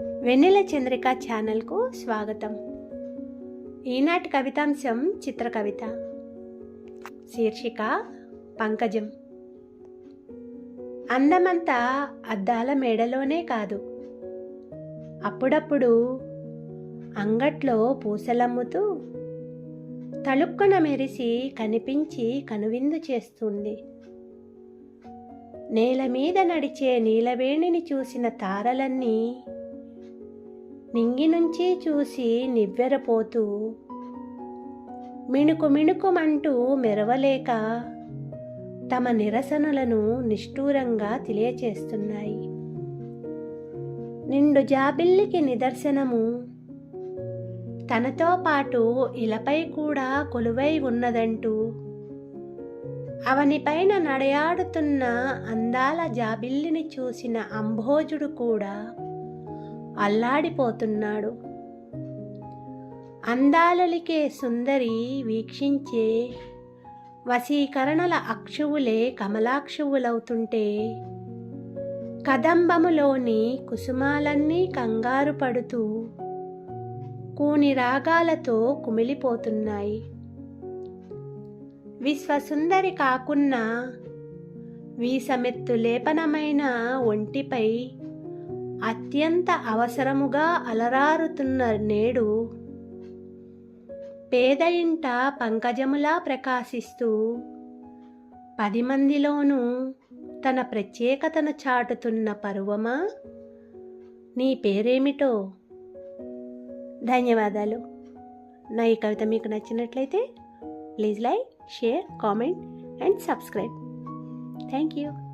వెన్నెల చంద్రిక ఛానల్కు స్వాగతం. ఈనాటి కవితాంశం చిత్ర కవిత. శీర్షిక పంకజం. అందమంతా అద్దాల మేడలోనే కాదు. అప్పుడప్పుడు అంగట్లో పూసలమ్ముతూ తళుక్కున మెరిసి కనిపించి కనువిందు చేస్తుంది. నేల మీద నడిచే నీలవేణిని చూసిన తారలన్నీ నింగి నుంచి చూసి నివ్వెరపోతూ మిణుకు మిణుకుమంటూ మెరవలేక తమ నిరసనలను నిష్ఠూరంగా తెలియచేస్తున్నాయి. నిండు జాబిల్లికి నిదర్శనము. తనతో పాటు ఇలపై కూడా కొలువై ఉన్నదంటూ అవనిపైన నడయాడుతున్న అందాల జాబిల్లిని చూసిన అంభోజుడు కూడా అల్లాడిపోతున్నాడు. అందాలలికే సుందరి వీక్షించే వశీకరణల అక్షువులే కమలాక్షువులవుతుంటే కదంబములోని కుసుమాలన్నీ కంగారు పడుతూ కూని రాగాలతో కుమిలిపోతున్నాయి. విశ్వసుందరి కాకున్నా వీసమెత్తు లేపనమైన ఒంటిపై అత్యంత అవసరముగా అలరారుతున్న నేడు పేద ఇంట పంకజములా ప్రకాశిస్తూ పది మందిలోనూ తన ప్రత్యేకతను చాటుతున్న పరువమా? నీ పేరేమిటో? ధన్యవాదాలు. నా ఈ కవిత మీకు నచ్చినట్లయితే please like share comment and subscribe. Thank you.